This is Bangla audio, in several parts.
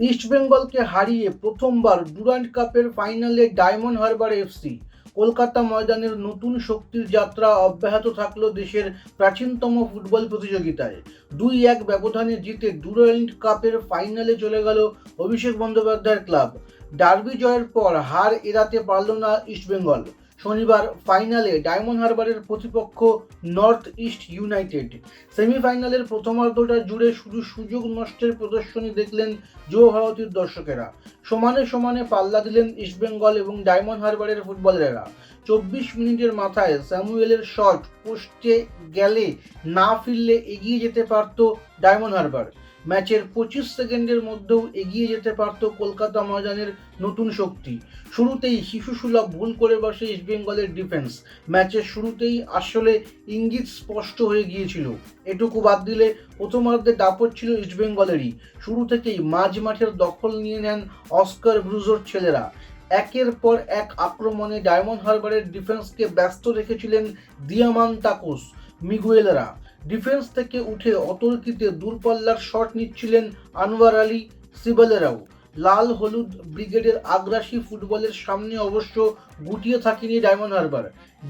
ইস্টবেঙ্গলকে হারিয়ে প্রথমবার ডুরান্ড কাপের ফাইনালে ডায়মন্ড হারবার এফসি কলকাতা ময়দানের নতুন শক্তির যাত্রা অব্যাহত থাকল দেশের প্রাচীনতম ফুটবল প্রতিযোগিতায়। দুই এক ব্যবধানে জিতে ডুরান্ড কাপের ফাইনালে চলে গেল অভিষেক বন্দ্যোপাধ্যায়ের ক্লাব। ডার্বি জয়ের পর হার এড়াতে পারল না ইস্টবেঙ্গল শনিবার ফাইনালে ডায়মন্ড হারবারের প্রতিপক্ষ নর্থ ইস্ট ইউনাইটেড। সেমিফাইনালের প্রথমার্ধটা জুড়ে শুধু সুযোগ নষ্টের প্রদর্শনী দেখলেন যুব ভারতীর দর্শকেরা। সমানে সমানে পাল্লা দিলেন ইস্টবেঙ্গল এবং ডায়মন্ড হারবারের ফুটবলারেরা। চব্বিশ মিনিটের মাথায় স্যামুয়েলের শট পোস্টে গেলে না ফিরলে এগিয়ে যেতে পারত ডায়মন্ড হারবার। ম্যাচের পঁচিশ সেকেন্ডের মধ্যেও এগিয়ে যেতে পারত কলকাতা ময়দানের নতুন শক্তি। শুরুতেই শিশুসুলভ ভুল করে বসে ইস্টবেঙ্গলের ডিফেন্স। ম্যাচের শুরুতেই আসলে ইঙ্গিত স্পষ্ট হয়ে গিয়েছিল। এটুকু বাদ দিলে প্রথমার্ধে দাপট ছিল ইস্টবেঙ্গলেরই শুরু থেকেই মাঝ মাঠের দখল নিয়ে নেন অস্কার ব্রুজোর ছেলেরা। একের পর এক আক্রমণে ডায়মন্ড হারবারের ডিফেন্সকে ব্যস্ত রেখেছিলেন দিয়ামান তাকুস, মিগুয়েলরা। ডিফেন্স থেকে উঠে অতর্কিতে দূরপাল্লার শট নিচ্ছিলেন আনোয়ার আলী সিবালেরাও। লাল হলুদ ব্রিগেডের আগ্রাসী ফুটবলের সামনে অবশ্য গুটিয়ে থাকেনি ডায়মন্ড হারবার।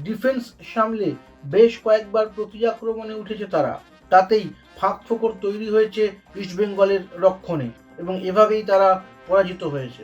ডিফেন্স সামলে বেশ কয়েকবার প্রতি আক্রমণে উঠেছে তারা। তাতেই ফাঁক ফোকর তৈরি হয়েছে ইস্টবেঙ্গলের রক্ষণে এবং এভাবেই তারা পরাজিত হয়েছে।